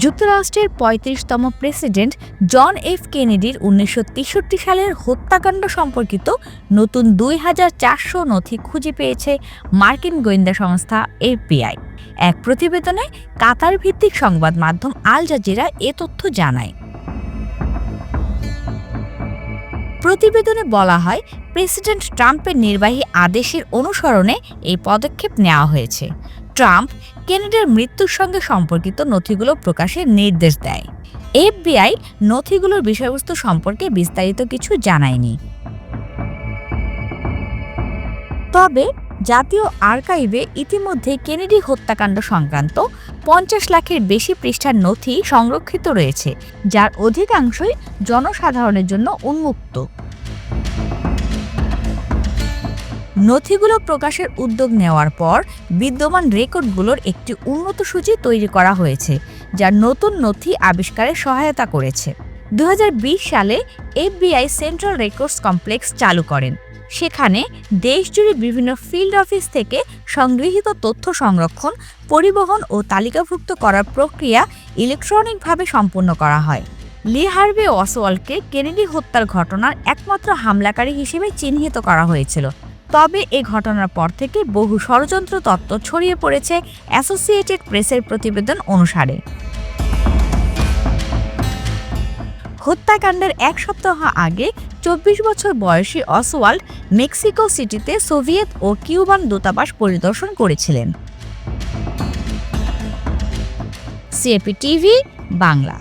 যুক্তরাষ্ট্রের পঁয়ত্রিশতম president John F কেনেডির উনিশশো তেষট্টি সালের হত্যাকাণ্ড সম্পর্কিত নতুন দুই হাজার চারশো নথি খুঁজে পেয়েছে মার্কিন গোয়েন্দা সংস্থা এফবিআই। এক প্রতিবেদনে কাতার ভিত্তিক সংবাদ মাধ্যম আল জাজিরা এ তথ্য জানায়। প্রতিবেদনে বলা হয়, প্রেসিডেন্ট ট্রাম্পের নির্বাহী আদেশের অনুসরণে এই পদক্ষেপ নেওয়া হয়েছে। ট্রাম্প কেনেডির মৃত্যুর সঙ্গে সম্পর্কিত নথিগুলো প্রকাশের নির্দেশ দেয়। এফবিআই নথিগুলোর বিষয়বস্তু সম্পর্কে বিস্তারিত কিছু জানায়নি। তবে জাতীয় আর্কাইভে ইতিমধ্যে কেনেডি হত্যাকাণ্ড সংক্রান্ত পঞ্চাশ লাখের বেশি পৃষ্ঠার নথি সংরক্ষিত রয়েছে, যার অধিকাংশই জনসাধারণের জন্য উন্মুক্ত। নথিগুলো প্রকাশের উদ্যোগ নেওয়ার পর বিদ্যমান রেকর্ডগুলোর একটি উন্নত সূচি তৈরি করা হয়েছে, যা নতুন নথি আবিষ্কারে সহায়তা করেছে। দু হাজার বিশ সালে এফবিআই সেন্ট্রাল রেকর্ডস কমপ্লেক্স চালু করেন। সেখানে দেশজুড়ে বিভিন্ন ফিল্ড অফিস থেকে সংগৃহীত তথ্য সংরক্ষণ, পরিবহন ও তালিকাভুক্ত করার প্রক্রিয়া ইলেকট্রনিকভাবে সম্পন্ন করা হয়। লি অসওয়ালকে কেনেডি হত্যার ঘটনার একমাত্র হামলাকারী হিসেবে চিহ্নিত করা হয়েছিল। তবে এ ঘটনার পর থেকে বহু ষড়যন্ত্র তত্ত্ব ছড়িয়ে পড়েছে অ্যাসোসিয়েটেড প্রেসের প্রতিবেদন অনুসারে। হত্যাকাণ্ডের এক সপ্তাহ আগে চব্বিশ বছর বয়সী অসওয়াল্ড মেক্সিকো সিটিতে সোভিয়েত ও কিউবান দূতাবাস পরিদর্শন করেছিলেন। CAP TV, Bangla.